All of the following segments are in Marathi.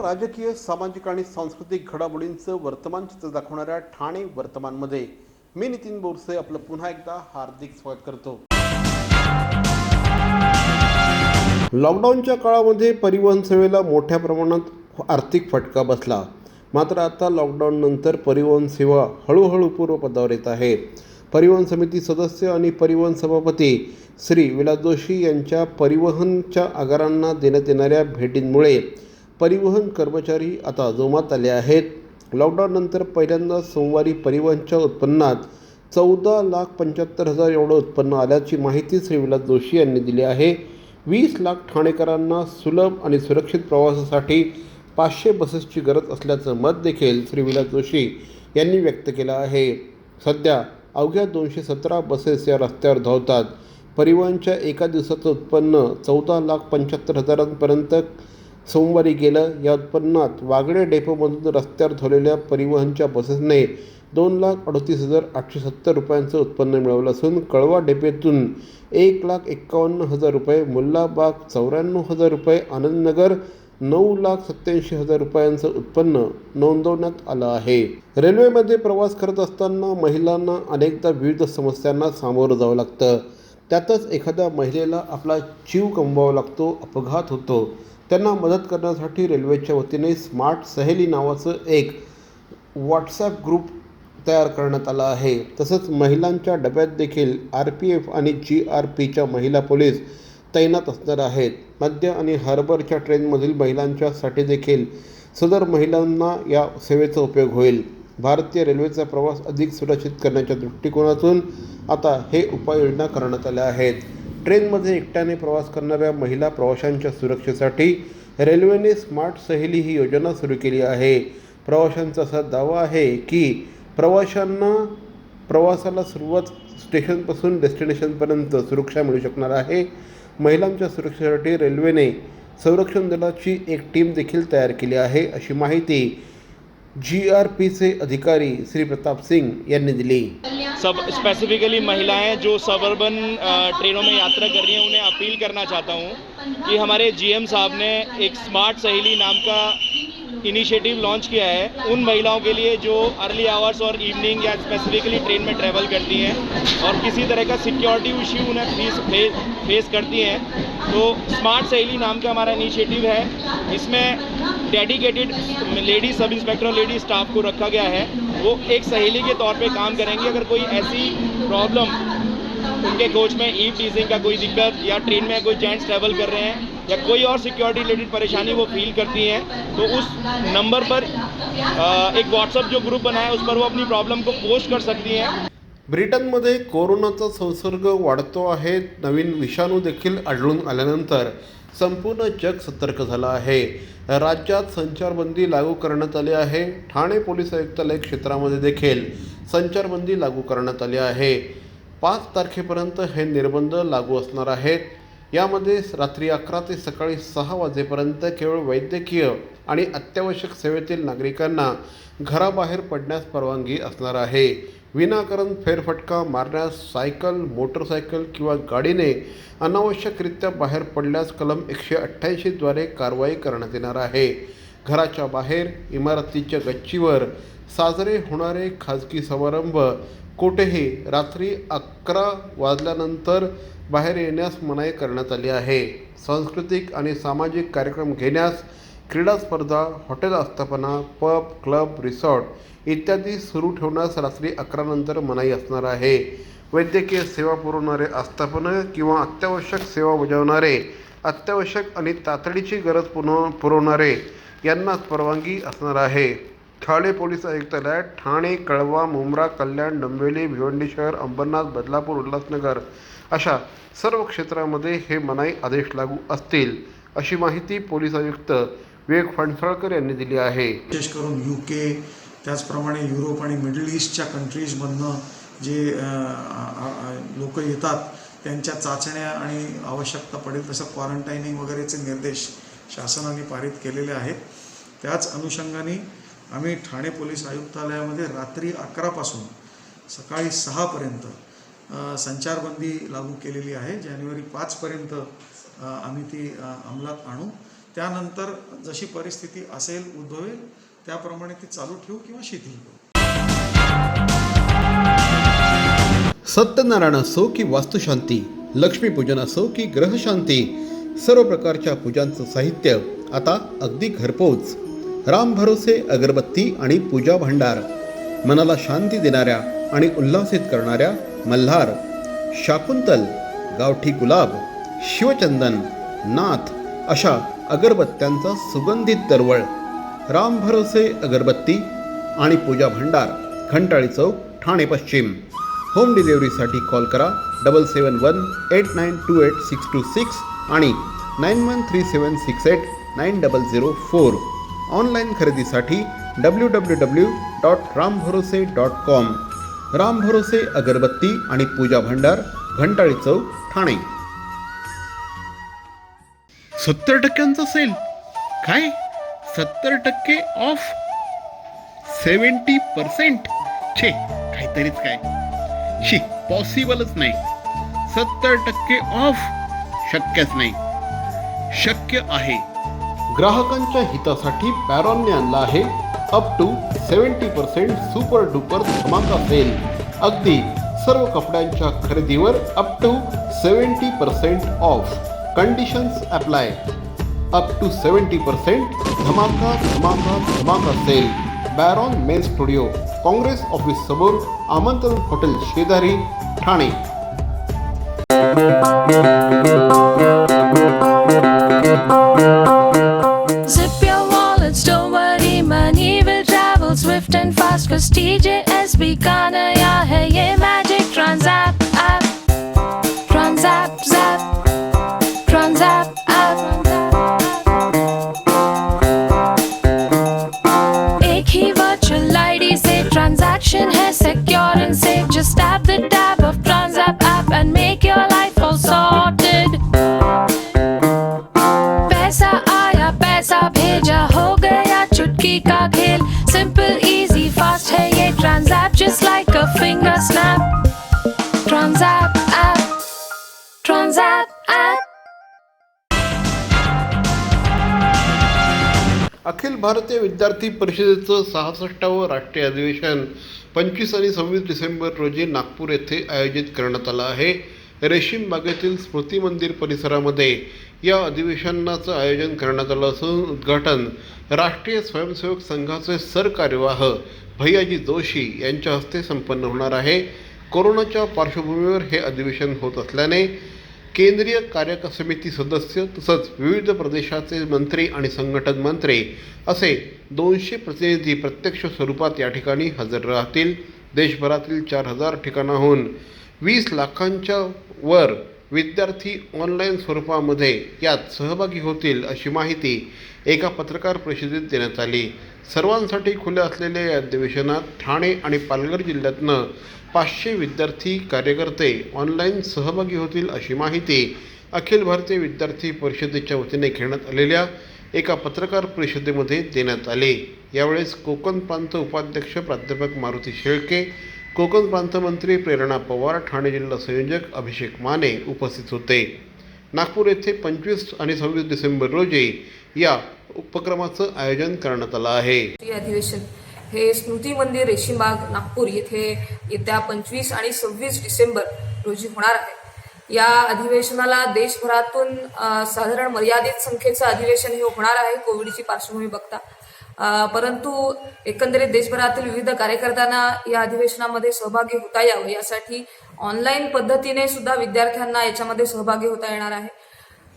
राजकीय सामाजिक आणि सांस्कृतिक घडामोडींचं वर्तमान चित्र दाखवणाऱ्या ठाणे वर्तमानमध्ये मी नितीन बोरसे आपलं पुन्हा एकदा हार्दिक स्वागत करतो. लॉकडाऊनच्या काळामध्ये परिवहन सेवेला मोठ्या प्रमाणात आर्थिक फटका बसला. मात्र आता लॉकडाऊननंतर परिवहन सेवा हळूहळू पूर्वपदावर येत आहे. परिवहन समिती सदस्य आणि परिवहन सभापती श्री विलास जोशी यांच्या परिवहनच्या आगारांना देण्यात येणाऱ्या भेटींमुळे परिवहन कर्मचारी आता जोमात आले आहेत. लॉकडाऊननंतर पहिल्यांदा सोमवारी परिवहनच्या उत्पन्नात चौदा लाख पंच्याहत्तर हजार एवढं उत्पन्न आल्याची माहिती श्री विलास जोशी यांनी दिली आहे. वीस लाख ठाणेकरांना सुलभ आणि सुरक्षित प्रवासासाठी पाचशे बसेसची गरज असल्याचं मत देखील श्री विलास जोशी यांनी व्यक्त केलं आहे. सध्या अवघ्या दोनशे सतरा बसेस या रस्त्यावर धावतात. परिवहनच्या एका दिवसाचं उत्पन्न चौदा लाख पंच्याहत्तर हजारांपर्यंत सोमवारी गेलं या उत्पन्नात वागळे डेपोमधून रस्त्यावर ठेवलेल्या परिवहनच्या बसेसने दोन लाख अडतीस हजार आठशे सत्तर रुपयांचं उत्पन्न मिळवलं असून कळवा डेपेतून एक लाख एक्कावन्न हजार रुपये मुल्लाबाग चौऱ्याण्णव हजार रुपये आनंदनगर नऊ लाख सत्याऐंशी हजार रुपयांचं उत्पन्न नोंदवण्यात आलं आहे. रेल्वेमध्ये प्रवास करत असताना महिलांना अनेकदा विविध समस्यांना सामोरं जावं लागतं. त्यातच एखाद्या महिलेला आपला जीव कमवावा लागतो अपघात होतो. त्यांना मदत करण्यासाठी रेल्वेच्या वतीने स्मार्ट सहेली नावाचं एक व्हॉट्सॲप ग्रुप तयार करण्यात आला आहे. तसंच महिलांच्या डब्यात देखील आर पी एफ आणि जी आर पीच्या महिला पोलीस तैनात असणार आहेत. मध्य आणि हार्बरच्या ट्रेनमधील महिलांच्यासाठी देखील सदर महिलांना या सेवेचा उपयोग होईल. भारतीय रेल्वेचा प्रवास अधिक सुरक्षित करण्याच्या दृष्टिकोनातून आता हे उपाययोजना करण्यात आल्या आहेत. ट्रेनमध्ये एकट्याने प्रवास करणाऱ्या महिला प्रवाशांच्या सुरक्षेसाठी रेल्वेने स्मार्ट सहेली ही योजना सुरू केली आहे. प्रवाशांचा असा दावा आहे की प्रवाशांना प्रवासाला सुरुवात स्टेशनपासून डेस्टिनेशनपर्यंत सुरक्षा मिळू शकणार आहे. महिलांच्या सुरक्षेसाठी रेल्वेने संरक्षण दलाची एक टीम देखील तयार केली आहे अशी माहिती जी आर पीचे अधिकारी श्री प्रताप सिंग यांनी दिली. सब स्पेसिफिकली महिलाएँ जो सबर्बन ट्रेनों में यात्रा कर रही हैं, उन्हें अपील करना चाहता हूँ कि हमारे जीएम साहब ने एक स्मार्ट सहेली नाम का इनिशिएटिव लॉन्च किया है। उन महिलाओं के लिए जो अर्ली आवर्स और इवनिंग या स्पेसिफिकली ट्रेन में ट्रैवल करती हैं और किसी तरह का सिक्योरिटी इश्यू उन्हें फ़ीस फेस करती हैं। तो स्मार्ट सहेली नाम का हमारा इनिशिएटिव है। इसमें डेडिकेटेड लेडी सब इंस्पेक्टर और लेडी स्टाफ को रखा गया है। वो एक सहेली के तौर पे काम करेंगे। अगर कोई ऐसी प्रॉब्लम उनके कोच में ई टीजिंग का कोई दिक्कत या ट्रेन में कोई जेंट्स ट्रैवल कर रहे हैं या कोई और सिक्योरिटी रिलेटेड परेशानी वो फील करती हैं तो उस नंबर पर एक व्हाट्सअप जो ग्रुप बनाया है, उस पर वो अपनी प्रॉब्लम को पोस्ट कर सकती हैं। ब्रिटनमध्ये कोरोनाचा संसर्ग वाढतो आहे. नवीन विषाणू देखील आढळून आल्यानंतर संपूर्ण जग सतर्क झालं आहे. राज्यात संचारबंदी लागू करण्यात आली आहे. ठाणे पोलीस आयुक्तालय क्षेत्रामध्ये देखील संचारबंदी लागू करण्यात आली आहे. पाच तारखेपर्यंत हे निर्बंध लागू असणार आहेत. यामध्ये रात्री अकरा ते सकाळी सहा वाजेपर्यंत केवळ वैद्यकीय आणि अत्यावश्यक सेवेतील नागरिकांना घराबाहेर पडण्यास परवानगी असणार आहे. विनाकारण फेरफटका मारण्यास सायकल मोटरसायकल किंवा गाडीने अनावश्यकरित्या बाहेर पडल्यास कलम एकशे अठ्ठ्याऐंशीद्वारे कारवाई करण्यात येणार आहे. घराच्या बाहेर इमारतीच्या गच्चीवर साजरे होणारे खाजगी समारंभ कुठेही रात्री अकरा वाजल्यानंतर बाहेर येण्यास मनाई करण्यात आली आहे. सांस्कृतिक आणि सामाजिक कार्यक्रम घेण्यास क्रीडा स्पर्धा हॉटेल आस्थापना पब क्लब रिसॉर्ट इत्यादी सुरू ठेवण्यास रात्री अकरानंतर मनाई असणार आहे. वैद्यकीय सेवा पुरवणारे आस्थापनं किंवा अत्यावश्यक सेवा बजावणारे अत्यावश्यक आणि तातडीची गरज पुरव पुरवणारे यांनाच परवानगी असणार आहे. ठाणे पोलीस आयुक्तालयात ठाणे कळवा मुंब्रा कल्याण डंबेली भिवंडी शहर अंबरनाथ बदलापूर उल्हासनगर अशा सर्व क्षेत्रामध्ये हे मनाई आदेश लागू असतील अशी माहिती पोलीस आयुक्त विवेक फणसळकर यांनी दिली आहे. विशेष करून यू के त्याचप्रमाणे युरोप आणि मिडल ईस्टच्या कंट्रीजमधनं जे लोक येतात त्यांच्या चाचण्या आणि आवश्यकता पडेल तसं क्वारंटाईनिंग वगैरेचे निर्देश शासनाने पारित केलेले आहेत. त्याच अनुषंगाने आम्ही ठाणे पोलीस आयुक्तालयामध्ये रात्री अकरापासून सकाळी सहापर्यंत संचारबंदी लागू केलेली आहे. जानेवारी पाचपर्यंत आम्ही ती अंमलात आणू. त्यानंतर जशी परिस्थिती असेल उद्भवेल त्याप्रमाणे ती चालू ठेवू किंवा शिथिल करू. सत्यनारायण असो की वास्तुशांती लक्ष्मीपूजन असो की ग्रहशांती सर्व प्रकारच्या पूजांचं साहित्य आता अगदी घरपोच. राम भरोसे अगरबत्ती आणि पूजा भांडार मनाला शांती देणाऱ्या आणि उल्हासित करणाऱ्या मल्हार शाकुंतल गावठी गुलाब शिवचंदन नाथ अशा अगरबत्त्यांचा सुगंधित दरवळ राम भरोसे अगरबत्ती आणि पूजा भंडार खंटाळी चौक ठाणे पश्चिम. होम डिलिव्हरीसाठी कॉल करा double seven one eight nine two eight six two six आणि nine one three seven six eight nine double zero four online खरेदीसाठी W W W dot Ram Bharose dot com Ram भरोसे अगरबत्ती आणि पूजा भंडार घंटाळी चौक ठाणे. सत्तर टक्क्यांचा सेल काय? सत्तर टक्के ऑफ सेवन्टी पर्सेंट छे काहीतरीच काय. शी पॉसिबलच नाही. सत्तर टक्के ऑफ शक्यच नाही. शक्य आहे. ग्राहकांच्या हितासाठी पॅरॉनने आणला आहे up to seventy percent super duper धमाका सेल अगदी सर्व कपड्यांच्या खरेदीवर up to seventy percent off conditions apply up to seventy percent धमाका धमाका धमाका sale Baron men studio Congress office समोर आमंत्रण हॉटेल शेजारी ठाणे. Yeah. अखिल भारतीय विद्यार्थी परिषदेचं सहासष्टावं राष्ट्रीय अधिवेशन पंचवीस आणि सव्वीस डिसेंबर रोजी नागपूर येथे आयोजित करण्यात आलं आहे. रेशीम बागेतील स्मृती मंदिर परिसरामध्ये या अधिवेशनाचं आयोजन करण्यात आलं असून उद्घाटन राष्ट्रीय स्वयंसेवक संघाचे सरकार्यवाह भैयाजी जोशी यांच्या हस्ते संपन्न होणार आहे. कोरोनाच्या पार्श्वभूमीवर हे अधिवेशन होत असल्याने केंद्रीय कार्यक समिती सदस्य तसंच विविध प्रदेशाचे मंत्री आणि संघटन मंत्री असे दोनशे प्रतिनिधी प्रत्यक्ष स्वरूपात या ठिकाणी हजर राहतील. देशभरातील चार हजार ठिकाणाहून वीस लाखांच्या वर विद्यार्थी ऑनलाईन स्वरूपामध्ये यात सहभागी होतील अशी माहिती एका पत्रकार परिषदेत देण्यात आली. सर्वांसाठी खुल्या असलेल्या या अधिवेशनात ठाणे आणि पालघर जिल्ह्यातनं पाचशे विद्यार्थी कार्यकर्ते ऑनलाईन सहभागी होतील अशी माहिती अखिल भारतीय विद्यार्थी परिषदेच्या वतीने घेण्यात आलेल्या एका पत्रकार परिषदेमध्ये देण्यात आले. यावेळेस कोकण प्रांत उपाध्यक्ष प्राध्यापक मारुती शेळके कोकण प्रांत मंत्री प्रेरणा पवार ठाणे जिल्हा संयोजक अभिषेक माने उपस्थित होते. नागपूर येथे पंचवीस आणि सव्वीस डिसेंबर रोजी या उपक्रमाचं आयोजन करण्यात आलं आहे. अधिवेशन हे स्मृती मंदिर रेशीमबाग नागपूर येथे येत्या पंचवीस आणि सव्वीस डिसेंबर रोजी होणार आहे. या अधिवेशनाला देशभरातून साधारण मर्यादित संख्येचं अधिवेशन हे होणार आहे कोविडची पार्श्वभूमी बघता. परंतु एकंदरीत देशभरातील विविध कार्यकर्त्यांना या अधिवेशनामध्ये सहभागी होता यावं यासाठी ऑनलाईन पद्धतीने सुद्धा विद्यार्थ्यांना याच्यामध्ये सहभागी होता येणार आहे.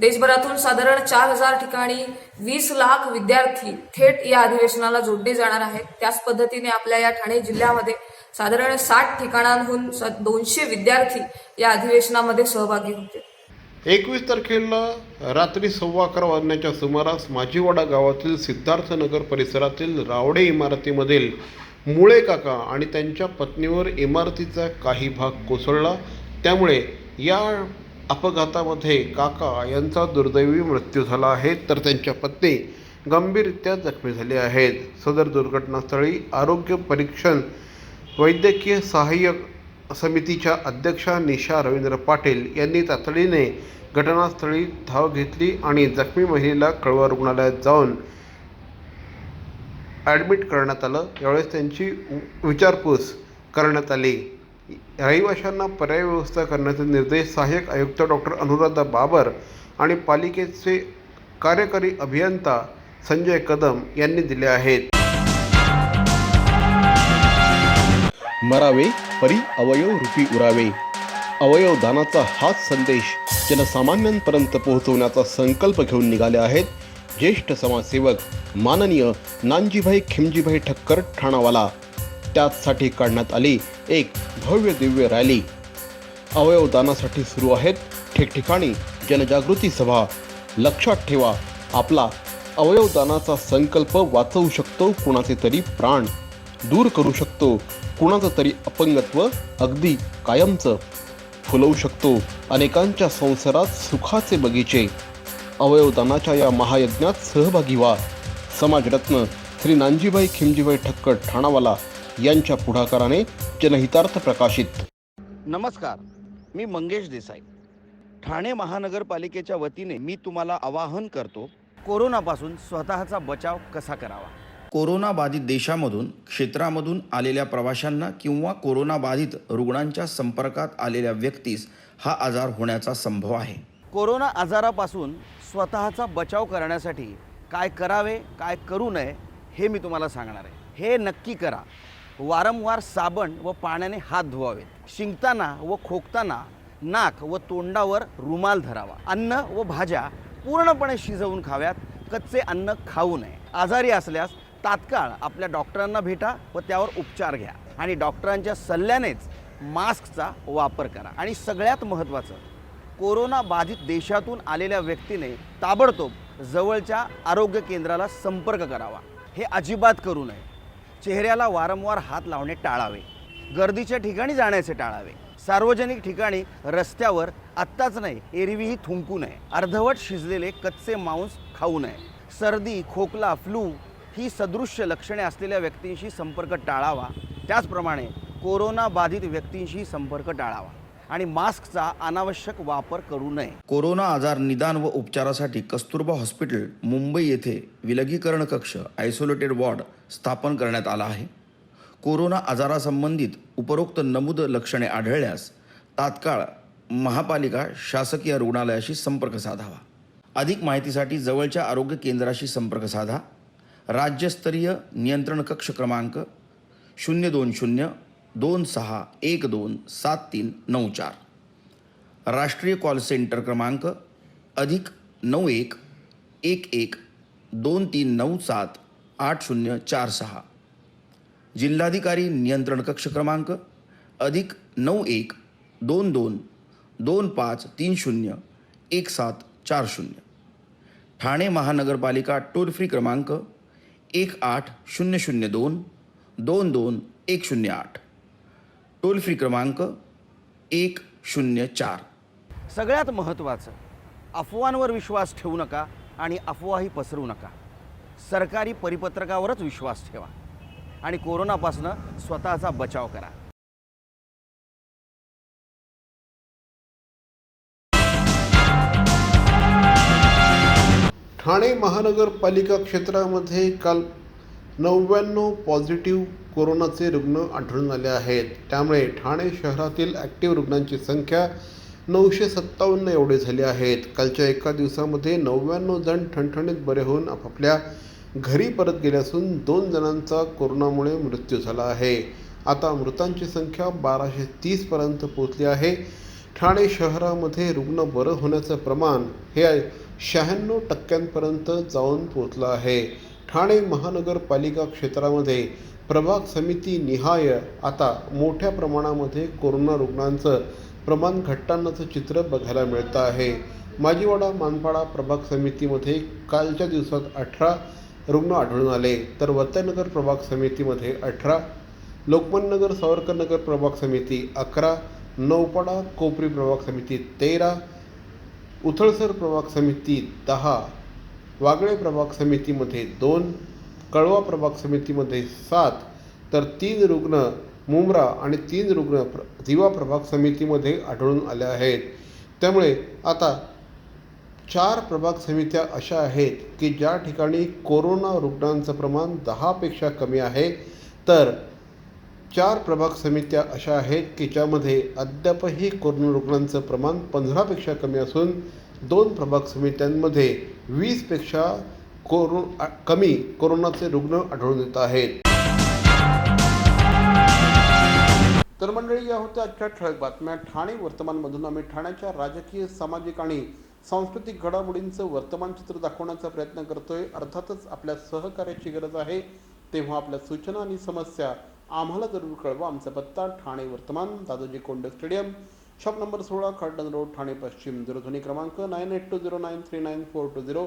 देशभरातून साधारण चार हजार ठिकाणी वीस लाख विद्यार्थी थेट या अधिवेशनाला जोडले जाणार आहेत. त्याच पद्धतीने आपल्या या ठाणे जिल्ह्यामध्ये साधारण साठ ठिकाणांहून स- दोनशे विद्यार्थी या अधिवेशनामध्ये सहभागी होते. एकवीस तारखेला रात्री सव्वा अकरा वाजण्याच्या सुमारास माझीवाडा गावातील सिद्धार्थनगर परिसरातील रावडे इमारतीमधील मुळे काका आणि त्यांच्या पत्नीवर इमारतीचा काही भाग कोसळला. त्यामुळे या अपघातामध्ये काका यांचा दुर्दैवी मृत्यू झाला आहे तर त्यांच्या पत्नी गंभीररित्या जखमी झाले आहेत. सदर दुर्घटनास्थळी आरोग्य परीक्षण वैद्यकीय सहाय्यक समितीच्या अध्यक्षा निशा रवींद्र पाटील यांनी तातडीने घटनास्थळी धाव घेतली आणि जखमी महिलेला कळवा रुग्णालयात जाऊन ॲडमिट करण्यात आलं. यावेळेस त्यांची विचारपूस करण्यात आली. रहिवाशांना पर्याय व्यवस्था करण्याचे निर्देश सहाय्यक आयुक्त डॉक्टर अनुराधा बाबर आणि पालिकेचे कार्यकारी अभियंता संजय कदम यांनी दिले आहेत. मरावे परी अवयव रूपी उरावे. अवयव दानाचा हाच संदेश जनसामान्यांपर्यंत पोहोचवण्याचा संकल्प घेऊन निघाले आहेत ज्येष्ठ समाजसेवक माननीय नानजीभाई खिमजीभाई ठक्कर ठाणावाला. त्याचसाठी काढण्यात आली एक भव्य दिव्य रॅली. अवयवदानासाठी सुरू आहेत ठिकठिकाणी जनजागृती सभा. लक्षात ठेवा आपला अवयवदानाचा संकल्प वाचवू शकतो कुणाचे तरी प्राण. दूर करू शकतो कुणाचं तरी अपंगत्व अगदी कायमचं. फुलवू शकतो अनेकांच्या संसारात सुखाचे बगीचे. अवयवदानाच्या या महायज्ञात सहभागी व्हा. समाजरत्न श्री नानजीबाई खिमजीबाई ठक्कर ठाणावाला यांच्या पुढाकाराने जनहितार्थ प्रकाशित. नमस्कार मी मंगेश देसाई. ठाणे महानगरपालिकेच्या वतीने मी तुम्हाला आवाहन करतो कोरोनापासून स्वतःचा बचाव कसा करावा? कोरोना बाधित देशामधून क्षेत्रामधून आलेल्या प्रवाशांना किंवा कोरोना बाधित रुग्णांच्या संपर्कात आलेल्या व्यक्तीस हा आजार होण्याचा संभव आहे. कोरोना आजारापासून स्वतःचा बचाव करण्यासाठी काय करावे काय करू नये हे मी तुम्हाला सांगणार आहे. हे नक्की करा. वारंवार साबण व पाण्याने हात धुवावेत. शिंकताना व खोकताना नाक व तोंडावर रुमाल धरावा. अन्न व भाज्या पूर्णपणे शिजवून खाव्यात. कच्चे अन्न खाऊ नये. आजारी असल्यास तात्काळ आपल्या डॉक्टरांना भेटा व त्यावर उपचार घ्या. आणि डॉक्टरांच्या सल्ल्यानेच मास्कचा वापर करा. आणि सगळ्यात महत्त्वाचं कोरोना बाधित देशातून आलेल्या व्यक्तीने ताबडतोब जवळच्या आरोग्य केंद्राला संपर्क करावा. हे अजिबात करू नये. चेहऱ्याला वारंवार हात लावणे टाळावे. गर्दीच्या ठिकाणी जाण्याचे टाळावे. सार्वजनिक ठिकाणी रस्त्यावर आत्ताच नाही एरवीही थुंकू नये. अर्धवट शिजलेले कच्चे मांस खाऊ नये. सर्दी खोकला फ्लू ही सदृश्य लक्षणे असलेल्या व्यक्तींशी संपर्क टाळावा. त्याचप्रमाणे कोरोना बाधित व्यक्तींशी संपर्क टाळावा. आणि मास्कचा अनावश्यक वापर करू नये. कोरोना आजार निदान व उपचारासाठी कस्तुरबा हॉस्पिटल मुंबई येथे विलगीकरण कक्ष आयसोलेटेड वॉर्ड स्थापन करण्यात आला आहे. कोरोना आजारासंबंधित उपरोक्त नमूद लक्षणे आढळल्यास तात्काळ महापालिका शासकीय रुग्णालयाशी संपर्क साधावा. अधिक माहितीसाठी जवळच्या आरोग्य केंद्राशी संपर्क साधा. राज्यस्तरीय नियंत्रण कक्ष क्रमांक शून्य दोन शून्य दोन सहा एक दोन सात तीन नऊ चार. राष्ट्रीय कॉल सेंटर क्रमांक अधिक नऊ एक एक एक दोन तीन नऊ सात आठ शून्य चार सहा. जिल्हाधिकारी नियंत्रण कक्ष क्रमांक अधिक नऊ एक दोन दोन दोन पाच तीन शून्य एक सात चार शून्य. ठाणे महानगरपालिका टोल फ्री क्रमांक एक आठ शून्य शून्य दोन दोन दोन एक शून्य आठ. टोल फ्री क्रमांक एक शून्य चार. सगळ्यात महत्त्वाचं अफवांवर विश्वास ठेवू नका आणि अफवाही पसरवू नका. सरकारी परिपत्रकावरच विश्वास ठेवा आणि कोरोनापासून स्वतःचा बचाव करा. ठाणे महानगरपालिका क्षेत्रामध्ये काल नव्याण्णव पॉझिटिव्ह कोरोनाचे रुग्ण आढळून आले आहेत. त्यामुळे ठाणे शहरातील ॲक्टिव्ह रुग्णांची संख्या नऊशे सत्तावन्न एवढे झाली आहेत. कालच्या एका दिवसामध्ये नव्याण्णव जण ठणठणीत बरे होऊन आपापल्या घरी परत गेले असून दोन जणांचा कोरोनामुळे मृत्यू झाला आहे. आता मृतांची संख्या बाराशे तीसपर्यंत पोहोचली आहे. ठाणे शहरामध्ये रुग्ण बरं होण्याचं प्रमाण हे शहाण्णव टक्क्यांपर्यंत जाऊन पोचलं आहे. ठाणे महानगरपालिका क्षेत्रामध्ये प्रभाग समिती निहाय आता मोठ्या प्रमाणामध्ये कोरोना रुग्णांचं प्रमाण घटतानाचं चित्र बघायला मिळतं आहे. माजीवाडा मानपाडा प्रभाग समितीमध्ये कालच्या दिवसात अठरा रुग्ण आढळून आले. तर वत्तनगर प्रभाग समितीमध्ये अठरा लोकमान्यनगर सावरकरनगर प्रभाग समिती अकरा नौपाडा कोपरी प्रभाग समिती तेरा उथळसर प्रभाग समिती दहा वागळे प्रभाग समितीमध्ये दोन कळवा प्रभाग समितीमध्ये सात तर तीन रुग्ण मुंब्रा आणि तीन रुग्ण प्र दिवा प्रभाग समितीमध्ये आढळून आले आहेत. त्यामुळे आता चार प्रभाग समित्या अशा आहेत की ज्या ठिकाणी कोरोना रुग्णांचं प्रमाण दहापेक्षा कमी आहे तर चार प्रभाग समित्या अशा आहेत की ज्यामध्ये अद्यापही कोरोना रुग्णांचं प्रमाण पंधरापेक्षा कमी असून दोन प्रभाग समित्यांमध्ये वीसपेक्षा कोरो कमी कोरोनाचे रुग्ण आढळून येत आहेत. तर मंडळी या होत्या आजच्या ठळक बातम्या. ठाणे वर्तमानमधून आम्ही ठाण्याच्या राजकीय सामाजिक आणि सांस्कृतिक घडामोडींचं वर्तमान चित्र दाखवण्याचा प्रयत्न करतोय. अर्थातच आपल्या सहकार्याची गरज आहे. तेव्हा आपल्या सूचना आणि समस्या आम्हाला जरूर कळवा. आमचा पत्ता ठाणे वर्तमान Dadoji Kond stadium. Shop number सोळा खडन रोड ठाणे पश्चिम. दूरध्वनी क्रमांक nine eight two zero nine three nine four two zero.